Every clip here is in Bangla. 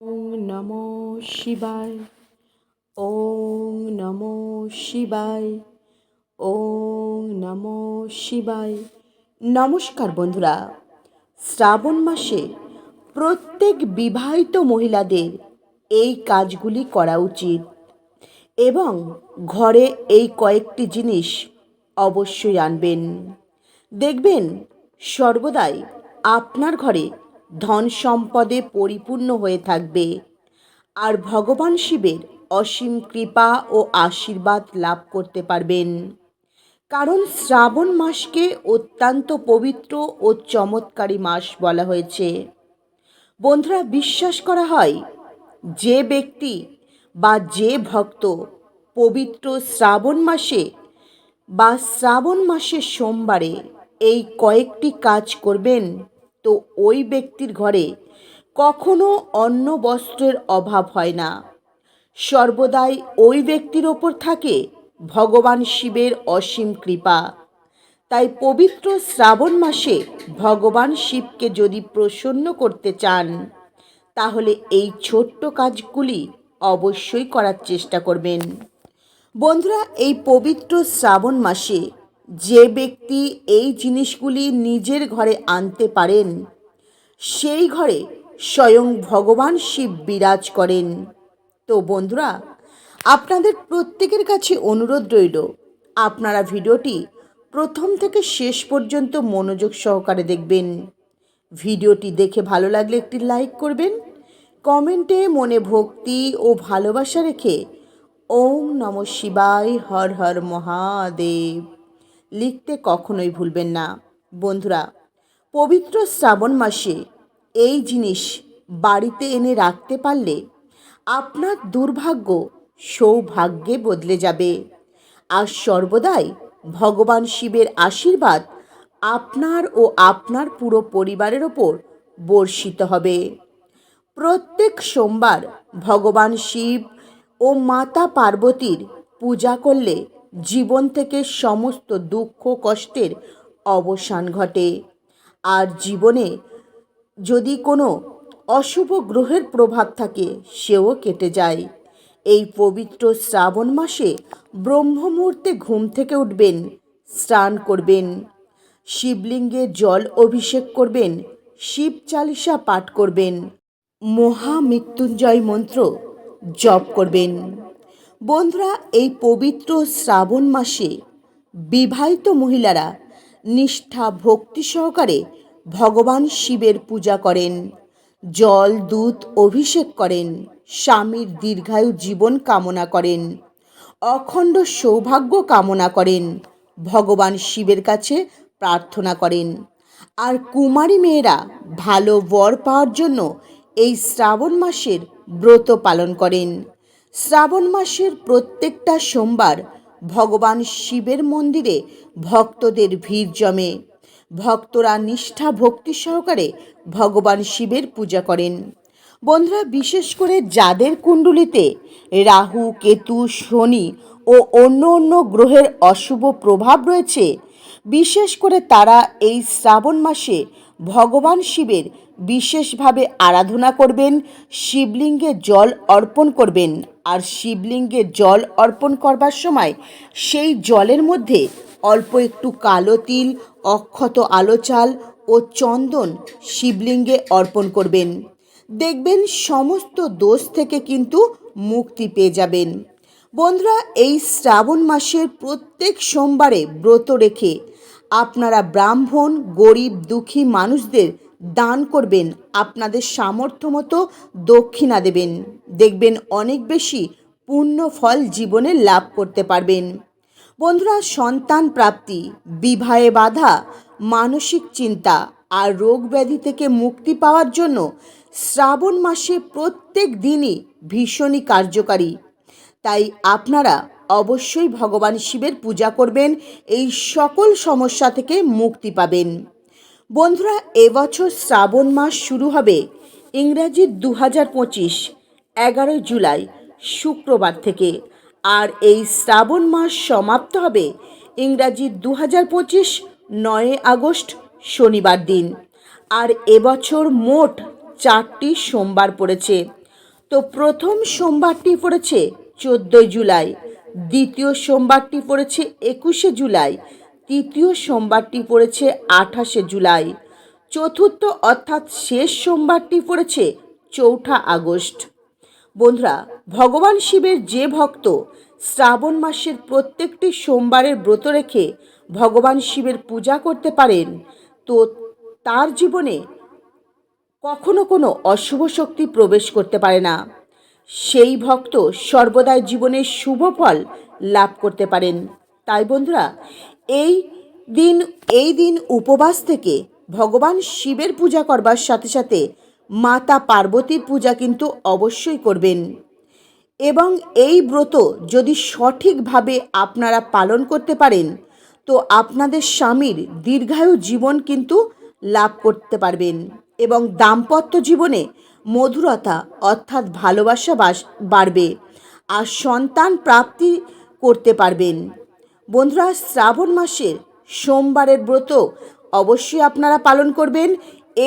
ওং নমো শিবায় ওং নমো শিবায় ওং নমো শিবায়। নমস্কার বন্ধুরা, শ্রাবণ মাসে প্রত্যেক বিবাহিত মহিলাদের এই কাজগুলি করা উচিত এবং ঘরে এই কয়েকটি জিনিস অবশ্যই আনবেন। দেখবেন সর্বদাই আপনার ঘরে ধন সম্পদে পরিপূর্ণ হয়ে থাকবে। আর ভগবান শিবের অসীম কৃপা ও আশীর্বাদ লাভ করতে পারবেন। কারণ শ্রাবণ মাসকে অত্যন্ত পবিত্র ও চমৎকারী মাস বলা হয়েছে। বন্ধুরা, বিশ্বাস করা হয়, যে ব্যক্তি বা যে ভক্ত পবিত্র শ্রাবণ মাসে বা শ্রাবণ মাসের সোমবারে এই কয়েকটি কাজ করবেন তো ওই ব্যক্তির ঘরে কখনো অন্ন বস্ত্রের অভাব হয় না। সর্বদাই ওই ব্যক্তির ওপর থাকে ভগবান শিবের অসীম কৃপা। তাই পবিত্র শ্রাবণ মাসে ভগবান শিবকে যদি প্রসন্ন করতে চান, তাহলে এই ছোট্ট কাজগুলি অবশ্যই করার চেষ্টা করবেন। বন্ধুরা, এই পবিত্র শ্রাবণ মাসে যে ব্যক্তি এই জিনিসগুলি নিজের ঘরে আনতে পারেন, সেই ঘরে স্বয়ং ভগবান শিব বিরাজ করেন। তো বন্ধুরা, আপনাদের প্রত্যেকের কাছে অনুরোধ রইল, আপনারা ভিডিওটি প্রথম থেকে শেষ পর্যন্ত মনোযোগ সহকারে দেখবেন। ভিডিওটি দেখে ভালো লাগলে একটি লাইক করবেন, কমেন্টে মনে ভক্তি ও ভালোবাসা রেখে ওম নম শিবায় হর হর মহাদেব। লিখতে কখনোই ভুলবেন না। বন্ধুরা, পবিত্র শ্রাবণ মাসে এই জিনিস বাড়িতে এনে রাখতে পারলে আপনার দুর্ভাগ্য সৌভাগ্যে বদলে যাবে। আর সর্বদাই ভগবান শিবের আশীর্বাদ আপনার ও আপনার পুরো পরিবারের ওপর বর্ষিত হবে। প্রত্যেক সোমবার ভগবান শিব ও মাতা পার্বতীর পূজা করলে জীবন থেকে সমস্ত দুঃখ, কষ্টের অবসান ঘটে। আর জীবনে যদি কোনো অশুভ গ্রহের প্রভাব থাকে, সেও কেটে যায়। এই পবিত্র শ্রাবণ মাসে ব্রহ্ম মুহূর্তে ঘুম থেকে উঠবেন, স্নান করবেন, শিবলিঙ্গে জল অভিষেক করবেন, শিব চালিসা পাঠ করবেন মহামৃত্যুঞ্জয় মন্ত্র জপ করবেন। বন্ধুরা, এই পবিত্র শ্রাবণ মাসে বিবাহিত মহিলারা নিষ্ঠা, ভক্তি সহকারে ভগবান শিবের পূজা করেন, জল, দুধ অভিষেক করেন, স্বামীর দীর্ঘায়ু জীবন কামনা করেন, অখণ্ড সৌভাগ্য কামনা করেন, ভগবান শিবের কাছে প্রার্থনা করেন। আর কুমারী মেয়েরা ভালো বর পাওয়ার জন্য এই শ্রাবণ মাসের ব্রত পালন করেন। শ্রাবণ মাসের প্রত্যেকটা সোমবার ভগবান শিবের মন্দিরে ভক্তদের ভিড় জমে। ভক্তরা নিষ্ঠা, ভক্তি সহকারে ভগবান শিবের পূজা করেন। বন্ধুরা, বিশেষ করে যাদের কুণ্ডলিতে রাহু, কেতু, শনি ও অন্য অন্য গ্রহের অশুভ প্রভাব রয়েছে, বিশেষ করে তারা এই শ্রাবণ মাসে ভগবান শিবের বিশেষভাবে আরাধনা করবেন, শিবলিঙ্গে জল অর্পণ করবেন। আর শিবলিঙ্গে জল অর্পণ করবার সময় সেই জলের মধ্যে অল্প একটু কালো তিল, অক্ষত আলো চাল ও চন্দন শিবলিঙ্গে অর্পণ করবেন। দেখবেন সমস্ত দোষ থেকে কিন্তু মুক্তি পেয়ে যাবেন। বন্ধুরা, এই শ্রাবণ মাসের প্রত্যেক সোমবারে ব্রত রেখে আপনারা ব্রাহ্মণ, গরিব, দুঃখী মানুষদের দান করবেন, আপনাদের সামর্থ্য মতো দক্ষিণা দেবেন। দেখবেন অনেক বেশি পূর্ণ ফল জীবনে লাভ করতে পারবেন। বন্ধুরা, সন্তান প্রাপ্তি, বিবাহে বাধা, মানসিক চিন্তা আর রোগ ব্যাধি থেকে মুক্তি পাওয়ার জন্য শ্রাবণ মাসে প্রত্যেক দিনই ভীষণই কার্যকারী। তাই আপনারা অবশ্যই ভগবান শিবের পূজা করবেন, এই সকল সমস্যা থেকে মুক্তি পাবেন। বন্ধুরা, এবছর শ্রাবণ মাস শুরু হবে ইংরাজি দু হাজার পঁচিশ, এগারোই জুলাই, শুক্রবার থেকে। আর এই শ্রাবণ মাস সমাপ্ত হবে ইংরাজি দু হাজার পঁচিশ নয় আগস্ট, শনিবার দিন। আর এবছর মোট চারটি সোমবার পড়েছে। তো প্রথম সোমবারটি পড়েছে চোদ্দোই জুলাই, দ্বিতীয় সোমবারটি পড়েছে একুশে জুলাই তৃতীয় সোমবারটি পড়েছে আঠাশে জুলাই। চতুর্থ অর্থাৎ শেষ সোমবারটি পড়েছে চৌঠা আগস্ট। বন্ধুরা, ভগবান শিবের যে ভক্ত শ্রাবণ মাসের প্রত্যেকটি সোমবারের ব্রত রেখে ভগবান শিবের পূজা করতে পারেন, তো তার জীবনে কখনো কোনো অশুভ শক্তি প্রবেশ করতে পারে না। সেই ভক্ত সর্বদাই জীবনের শুভ ফল লাভ করতে পারেন। তাই বন্ধুরা এই দিন এই দিন উপবাস থেকে ভগবান শিবের পূজা করবার সাথে সাথে মাতা পার্বতীর পূজা কিন্তু অবশ্যই করবেন। এবং এই ব্রত যদি সঠিকভাবে আপনারা পালন করতে পারেন, তো আপনাদের স্বামীর দীর্ঘায়ু জীবন কিন্তু লাভ করতে পারবেন এবং দাম্পত্য জীবনে মধুরতা অর্থাৎ ভালোবাসা বাস, বাড়বে। আর সন্তান প্রাপ্তি করতে পারবেন। বন্ধুরা, শ্রাবণ মাসের সোমবারের ব্রত অবশ্যই আপনারা পালন করবেন।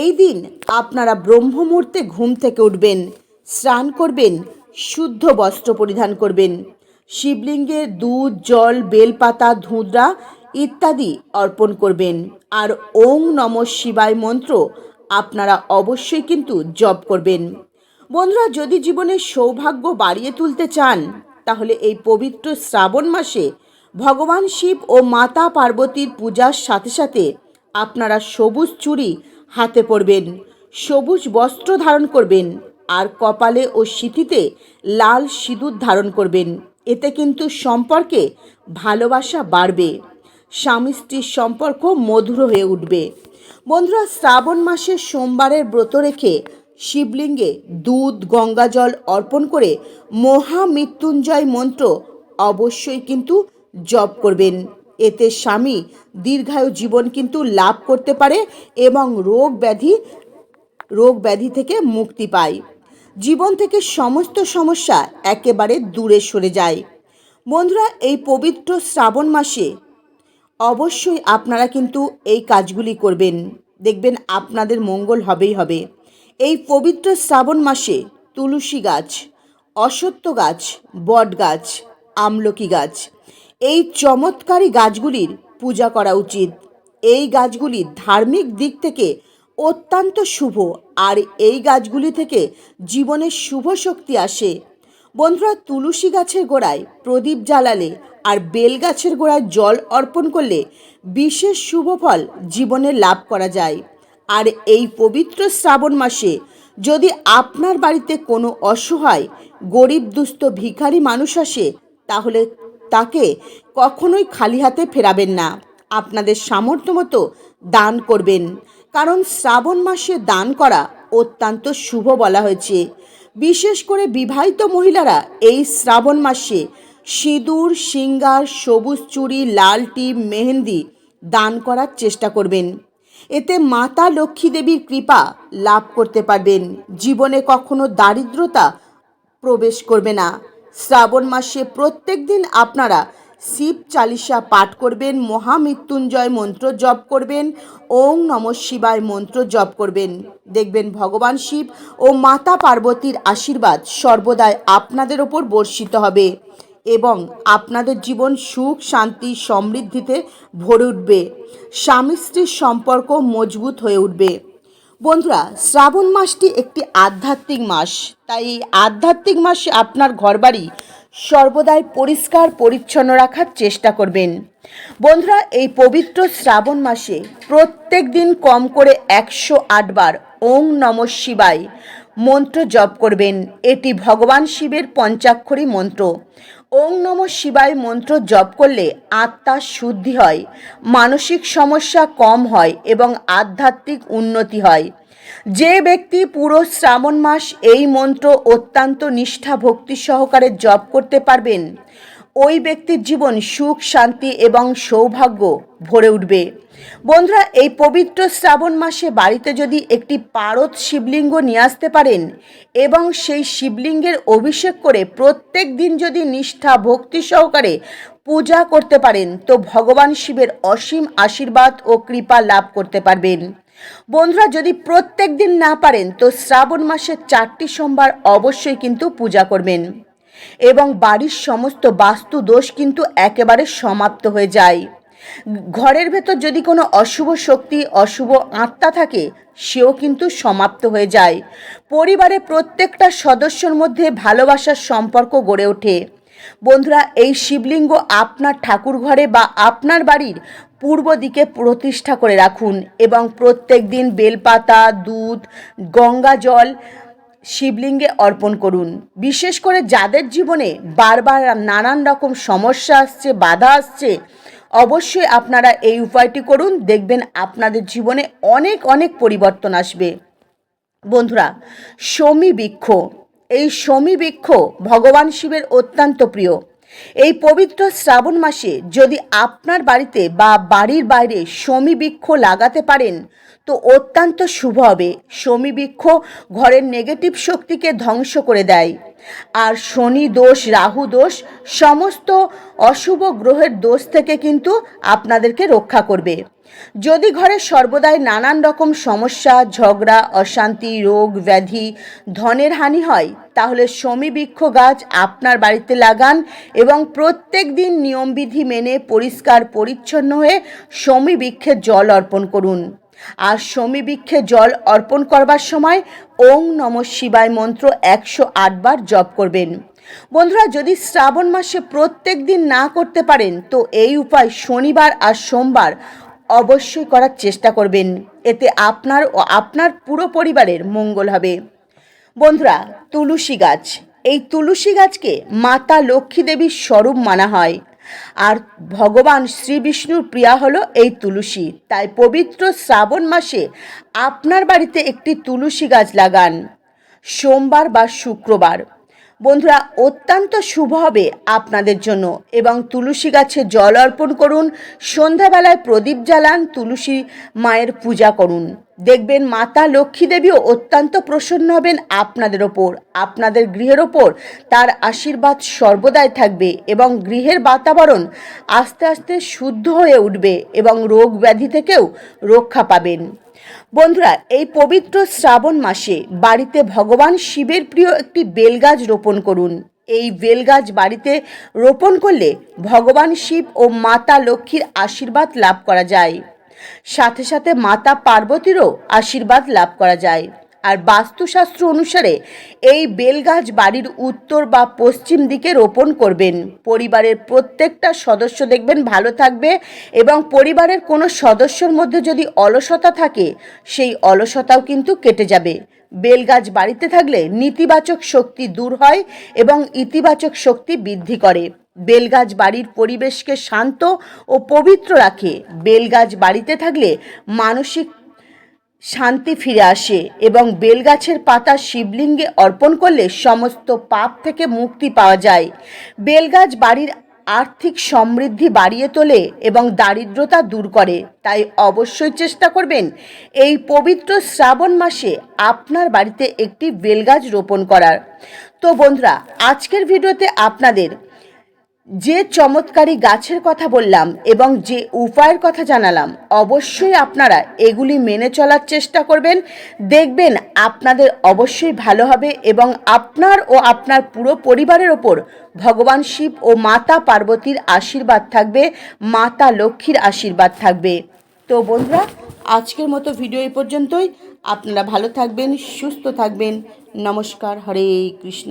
এই দিন আপনারা ব্রহ্ম মুহূর্তে ঘুম থেকে উঠবেন, স্নান করবেন, শুদ্ধ বস্ত্র পরিধান করবেন। শিবলিঙ্গে দুধ, জল, বেলপাতা, ধুঁদরা ইত্যাদি অর্পণ করবেন। আর ওং নম শিবায় মন্ত্র আপনারা অবশ্যই কিন্তু জপ করবেন। বন্ধুরা, যদি জীবনের সৌভাগ্য বাড়িয়ে তুলতে চান, তাহলে এই পবিত্র শ্রাবণ মাসে ভগবান শিব ও মাতা পার্বতীর পূজার সাথে সাথে আপনারা সবুজ চুড়ি হাতে পরবেন, সবুজ বস্ত্র ধারণ করবেন, আর কপালে ও সিঁথিতে লাল সিঁদুর ধারণ করবেন। এতে কিন্তু সম্পর্কে ভালোবাসা বাড়বে, স্বামী স্ত্রীর সম্পর্ক মধুর হয়ে উঠবে। বন্ধুরা, শ্রাবণ মাসের সোমবারের ব্রত রেখে শিবলিঙ্গে দুধ, গঙ্গাজল অর্পণ করে মহামৃত্যুঞ্জয় মন্ত্র অবশ্যই কিন্তু জপ করবেন। এতে স্বামী দীর্ঘায়ু জীবন কিন্তু লাভ করতে পারে এবং রোগ ব্যাধি রোগ ব্যাধি থেকে মুক্তি পায়। জীবন থেকে সমস্ত সমস্যা একেবারে দূরে সরে যায়। বন্ধুরা, এই পবিত্র শ্রাবণ মাসে অবশ্যই আপনারা কিন্তু এই কাজগুলি করবেন। দেখবেন আপনাদের মঙ্গল হবেই হবে। এই পবিত্র শ্রাবণ মাসে তুলসী গাছ, অশ্বত্থ গাছ, বট গাছ, আমলকি গাছ এই চমৎকারী গাছগুলির পূজা করা উচিত। এই গাছগুলি ধার্মিক দিক থেকে অত্যন্ত শুভ আর এই গাছগুলি থেকে জীবনের শুভ শক্তি আসে। বন্ধুরা, তুলসী গাছের গোড়ায় প্রদীপ জ্বালালে আর বেল গাছের গোড়ায় জল অর্পণ করলে বিশেষ শুভ ফল জীবনে লাভ করা যায়। আর এই পবিত্র শ্রাবণ মাসে যদি আপনার বাড়িতে কোনো অসহায়, গরিব, দুস্থ, ভিখারি মানুষ আসে, তাহলে তাকে কখনোই খালি হাতে ফেরাবেন না। আপনাদের সামর্থ্য মতো দান করবেন। কারণ শ্রাবণ মাসে দান করা অত্যন্ত শুভ বলা হয়েছে। বিশেষ করে বিবাহিত মহিলারা এই শ্রাবণ মাসে সিঁদুর, সিঙ্গার, সবুজ চুড়ি, লাল টিপ, মেহেন্দি দান করার চেষ্টা করবেন। এতে মাতা লক্ষ্মী দেবীর কৃপা লাভ করতে পারবেন। জীবনে কখনো দারিদ্রতা প্রবেশ করবে না। শ্রাবণ মাসে প্রত্যেক দিন আপনারা শিব চালিসা পাঠ করবেন, মহামৃত্যুঞ্জয় মন্ত্র জপ করবেন ওং নম শিবায় মন্ত্র জপ করবেন। দেখবেন ভগবান শিব ও মাতা পার্বতীর আশীর্বাদ সর্বদাই আপনাদের ওপর বর্ষিত হবে এবং আপনাদের জীবন সুখ, শান্তি, সমৃদ্ধিতে ভরে উঠবে। স্বামী স্ত্রীর সম্পর্ক মজবুত হয়ে উঠবে। বন্ধুরা, শ্রাবণ মাসটি একটি আধ্যাত্মিক মাস। তাই আধ্যাত্মিক মাসে আপনার ঘরবাড়ি সর্বদাই পরিষ্কার, পরিচ্ছন্ন রাখার চেষ্টা করবেন। বন্ধুরা, এই পবিত্র শ্রাবণ মাসে প্রত্যেক দিন কম করে একশো আটবার ওং নম শিবায় মন্ত্র জপ করবেন। এটি ভগবান শিবের পঞ্চাক্ষরী মন্ত্র। ওং নম শিবায় মন্ত্র জপ করলে আত্মার শুদ্ধি হয়, মানসিক সমস্যা কম হয় এবং আধ্যাত্মিক উন্নতি হয়। যে ব্যক্তি পুরো শ্রাবণ মাস এই মন্ত্র অত্যন্ত নিষ্ঠা ভক্তি সহকারে জপ করতে পারবেন। ওই ব্যক্তির জীবন সুখ, শান্তি এবং সৌভাগ্য ভরে উঠবে। বন্ধুরা, এই পবিত্র শ্রাবণ মাসে বাড়িতে যদি একটি পারদ শিবলিঙ্গ নিয়ে আসতে পারেন এবং সেই শিবলিঙ্গের অভিষেক করে প্রত্যেক দিন যদি নিষ্ঠা, ভক্তি সহকারে পূজা করতে পারেন, তো ভগবান শিবের অসীম আশীর্বাদ ও কৃপা লাভ করতে পারবেন। বন্ধুরা, যদি প্রত্যেক দিন না পারেন, তো শ্রাবণ মাসের চারটি সোমবার অবশ্যই কিন্তু পূজা করবেন। এবং বাড়ির সমস্ত বাস্তু দোষ কিন্তু একেবারে সমাপ্ত হয়ে যায়। ঘরের ভেতর যদি কোনো অশুভ শক্তি, অশুভ আত্মা থাকে, সেও কিন্তু সমাপ্ত হয়ে যায়। পরিবারের প্রত্যেকটা সদস্যর মধ্যে ভালোবাসার সম্পর্ক গড়ে ওঠে। বন্ধুরা, এই শিবলিঙ্গ আপনার ঠাকুর ঘরে বা আপনার বাড়ির পূর্ব দিকে প্রতিষ্ঠা করে রাখুন এবং প্রত্যেক দিন বেলপাতা, দুধ, গঙ্গা জল শিবলিঙ্গে অর্পণ করুন। বিশেষ করে যাদের জীবনে বারবার নানান রকম সমস্যা আসছে, বাধা আসছে, অবশ্যই আপনারা এই উপায়টি করুন। দেখবেন আপনাদের জীবনে অনেক অনেক পরিবর্তন আসবে। বন্ধুরা, শমী বৃক্ষ। এই শমী বৃক্ষ ভগবান শিবের অত্যন্ত প্রিয়। এই পবিত্র শ্রাবণ মাসে যদি আপনার বাড়িতে বা বাড়ির বাইরে শমী বৃক্ষ লাগাতে পারেন তো অত্যন্ত শুভ হবে। শমী বৃক্ষ ঘরের নেগেটিভ শক্তিকে ধ্বংস করে দেয়। আর শনি দোষ, রাহু দোষ, সমস্ত অশুভ গ্রহের দোষ থেকে কিন্তু আপনাদেরকে রক্ষা করবে। যদি ঘরে সর্বদাই নানান রকম সমস্যা, ঝগড়া, অশান্তি, রোগ, ব্যাধি, ধনের হানি হয়, তাহলে সমীবৃক্ষ গাছ আপনার বাড়িতে লাগান এবং প্রত্যেক দিন নিয়মবিধি মেনে পরিষ্কার, পরিচ্ছন্ন হয়ে সমীবৃক্ষের জল অর্পণ করুন। আর সমীবৃক্ষে জল অর্পণ করবার সময় ওং নম শিবায় মন্ত্র একশো আটবার জপ করবেন। বন্ধুরা, যদি শ্রাবণ মাসে প্রত্যেক দিন না করতে পারেন, তো এই উপায় শনিবার আর সোমবার অবশ্যই করার চেষ্টা করবেন। এতে আপনার ও আপনার পুরো পরিবারের মঙ্গল হবে। বন্ধুরা, তুলসী গাছ। এই তুলসী গাছকে মাতা লক্ষ্মী দেবীর স্বরূপ মানা হয়। আর ভগবান শ্রী বিষ্ণুর প্রিয়া হলো এই তুলসী। তাই পবিত্র শ্রাবণ মাসে আপনার বাড়িতে একটি তুলসী গাছ লাগান, সোমবার বা শুক্রবার। বন্ধুরা, অত্যন্ত শুভ হবে আপনাদের জন্য এবং তুলসী গাছে জল অর্পণ করুন, সন্ধ্যাবেলায় প্রদীপ জ্বালান, তুলসী মায়ের পূজা করুন। দেখবেন মাতা লক্ষ্মী দেবীও অত্যন্ত প্রসন্ন হবেন আপনাদের ওপর, আপনাদের গৃহের ওপর। তার আশীর্বাদ সর্বদাই থাকবে এবং গৃহের বাতাবরণ আস্তে আস্তে শুদ্ধ হয়ে উঠবে এবং রোগ ব্যাধি থেকেও রক্ষা পাবেন। বন্ধুরা, এই পবিত্র শ্রাবণ মাসে বাড়িতে ভগবান শিবের প্রিয় একটি বেলগাছ রোপণ করুন। এই বেলগাছ বাড়িতে রোপণ করলে ভগবান শিব ও মাতা লক্ষ্মীর আশীর্বাদ লাভ করা যায়। সাথে সাথে মাতা পার্বতীরও আশীর্বাদ লাভ করা যায়। আর বাস্তুশাস্ত্র অনুসারে এই বেলগাছ বাড়ির উত্তর বা পশ্চিম দিকে রোপণ করবেন। পরিবারের প্রত্যেকটা সদস্য দেখবেন ভালো থাকবে এবং পরিবারের কোনো সদস্যর মধ্যে যদি অলসতা থাকে, সেই অলসতাও কিন্তু কেটে যাবে। বেলগাছ বাড়িতে থাকলে নেতিবাচক শক্তি দূর হয় এবং ইতিবাচক শক্তি বৃদ্ধি করে। বেলগাছ বাড়ির পরিবেশকে শান্ত ও পবিত্র রাখে। বেলগাছ বাড়িতে থাকলে মানসিক শান্তি ফিরে আসে এবং বেলগাছের পাতা শিবলিঙ্গে অর্পণ করলে সমস্ত পাপ থেকে মুক্তি পাওয়া যায়। বেলগাছ বাড়ির আর্থিক সমৃদ্ধি বাড়িয়ে তোলে এবং দারিদ্রতা দূর করে। তাই অবশ্যই চেষ্টা করবেন এই পবিত্র শ্রাবণ মাসে আপনার বাড়িতে একটি বেলগাছ রোপণ করার। তো বন্ধুরা, আজকের ভিডিওতে আপনাদের যে চমৎকারী গাছের কথা বললাম এবং যে উপায়ের কথা জানালাম, অবশ্যই আপনারা এগুলি মেনে চলার চেষ্টা করবেন। দেখবেন আপনাদের অবশ্যই ভালো হবে এবং আপনার ও আপনার পুরো পরিবারের ওপর ভগবান শিব ও মাতা পার্বতীর আশীর্বাদ থাকবে, মাতা লক্ষ্মীর আশীর্বাদ থাকবে। তো বন্ধুরা, আজকের মতো ভিডিও এই পর্যন্তই। আপনারা ভালো থাকবেন, সুস্থ থাকবেন। নমস্কার, হরে কৃষ্ণ।